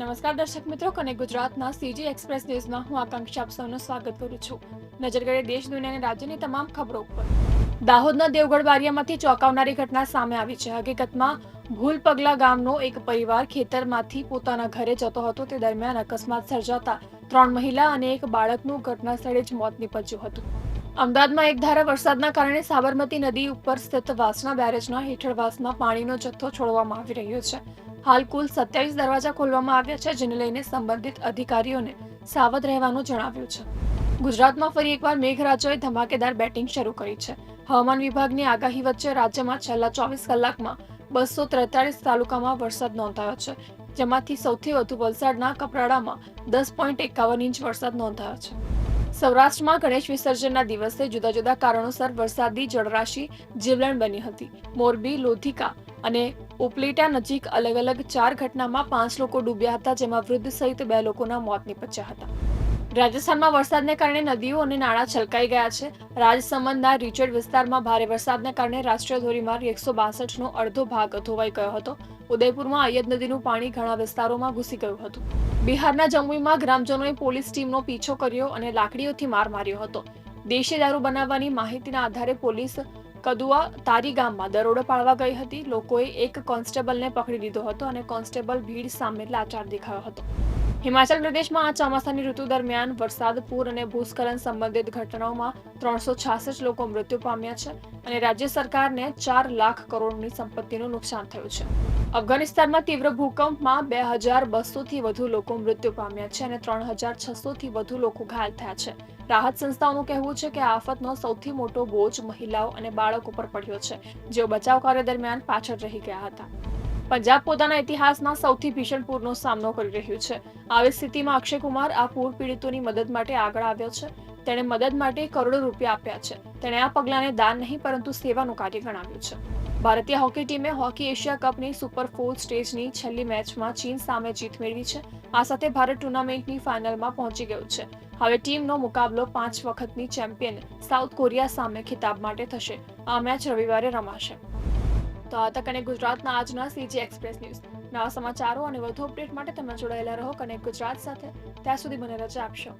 નમસ્કાર દર્શક મિત્રો અને ગુજરાતના સીજી એક્સપ્રેસ ન્યૂઝમાં હું આકાંક્ષા આપ સૌનું સ્વાગત કરું છું. નજર કરીએ દેશ, દુનિયા અને રાજ્યની તમામ ખબરો ઉપર. દાહોદના દેવગઢ બારિયામાંથી ચોંકાવનારી ઘટના સામે આવી છે. હકીકતમાં, ભૂલ પગલા ગામનો એક પરિવાર ખેતરમાંથી પોતાના ઘરે જતો હતો. તે દરમિયાન અકસ્માત સર્જાતા ત્રણ મહિલા અને એક બાળકનું ઘટના સ્થળે જ મોત નીપજ્યું હતું. અમદાવાદમાં એક ધારા વરસાદના કારણે સાબરમતી નદી ઉપર સ્થિત વાસણા બેરેજના વાસના પાણીનો જથ્થો છોડવામાં આવી રહ્યો છે. હાલ કુલ સત્યાવીસ દરવાજા ખોલવામાં આવ્યા છે, જેને લઈને સંબંધિત અધિકારીઓને સાવધ રહેવાનું જણાવ્યું છે. ગુજરાતમાં ફરી એકવાર મેઘરાજાએ ધમાકેદાર બેટિંગ શરૂ કરી છે. હવામાન વિભાગની આગાહી વચ્ચે રાજ્યમાં છેલ્લા ચોવીસ કલાકમાં બસો ત્રેતાળીસ તાલુકામાં વરસાદ નોંધાયો છે, જેમાંથી સૌથી વધુ વલસાડના કપરાડામાં દસ પોઈન્ટ એકાવન ઇંચ વરસાદ નોંધાયો છે. સૌરાષ્ટ્રમાં ગણેશ વિસર્જનના દિવસે જુદા જુદા કારણોસર વરસાદી જળરાશી જીવલેણ બની હતી. મોરબી, લોધિકા અને ઉપલેટા નજીક અલગ અલગ ચાર ઘટનામાં પાંચ લોકો ડૂબ્યા હતા, જેમાં વૃદ્ધ સહિત બે લોકોના મોત નીપજ્યા હતા. રાજસ્થાનમાં વરસાદને કારણે નદીઓ અને નાળા છલકાઈ ગયા છે. રાજસમંદના રીચેડ વિસ્તારમાં ભારે વરસાદને કારણે રાષ્ટ્રીય ધોરીમાર્ગ એકસો બાસઠનો અડધો ભાગ ધોવાઈ ગયો હતો. ઉદયપુરમાં અયદ નદીનું પાણી ઘણા વિસ્તારોમાં ઘૂસી ગયું હતું. બિહારના જમ્મુમાં ગ્રામજનોએ પોલીસ ટીમનો પીછો કર્યો અને લાકડીઓથી માર માર્યો હતો. દેશી દારૂ બનાવવાની માહિતીના આધારે પોલીસ કદુઆ તારી ગામમાં દરોડો પાડવા ગઈ હતી. લોકોએ એક કોન્સ્ટેબલને પકડી લીધો હતો અને કોન્સ્ટેબલ ભીડ સામે લાચાર દેખાયો હતો. હિમાચલ પ્રદેશમાં આ ચોમાસાની ઋતુ દરમિયાન વરસાદ, પૂર અને ભૂસ્ખલન સંબંધિત ઘટનાઓમાં ત્રણસો છાસઠ લોકો મૃત્યુ પામ્યા છે અને રાજ્ય સરકારને ચાર લાખ કરોડની સંપત્તિનું નુકસાન થયું છે. અફઘાનિસ્તાનમાં તીવ્ર ભૂકંપમાં બે હજાર બસોથી વધુ લોકો મૃત્યુ પામ્યા છે અને ત્રણ હજાર છસોથી વધુ લોકો ઘાયલ થયા છે. રાહત સંસ્થાઓનું કહેવું છે કે આફતનો સૌથી મોટો બોજ મહિલાઓ અને બાળકો પર પડ્યો છે, જેઓ બચાવ કાર્ય દરમિયાન પાછળ રહી ગયા હતા. પંજાબ પોતાના ઇતિહાસમાં સૌથી ભીષણ પૂરનો સામનો કરી રહ્યું છે. આવી સ્થિતિમાં અક્ષય કુમાર આ પૂર પીડિતોની મદદ માટે આગળ આવ્યો છે. તેણે મદદ માટે કરોડો રૂપિયા આપ્યા છે. તેણે આ પગલાંને દાન નહીં, પરંતુ સેવાનું કાર્ય ગણાવ્યું છે. ભારતીય હોકી ટીમે હોકી એશિયા કપની સુપર ફોર સ્ટેજની છેલ્લી મેચમાં ચીન સામે જીત મેળવી છે. આ સાથે ભારત ટુર્નામેન્ટની ફાઇનલમાં પહોંચી ગયું છે. હવે ટીમનો મુકાબલો પાંચ વખતની ચેમ્પિયન સાઉથ કોરિયા સામે ખિતાબ માટે થશે. આ મેચ રવિવારે રમાશે. તો આ તક અને ગુજરાતના આજના સીજી એક્સપ્રેસ ન્યૂઝ. નવા સમાચારો અને વધુ અપડેટ માટે તમે જોડાયેલા રહો કનેક્ટ ગુજરાત સાથે. ત્યાં સુધી મને રજા આપશો.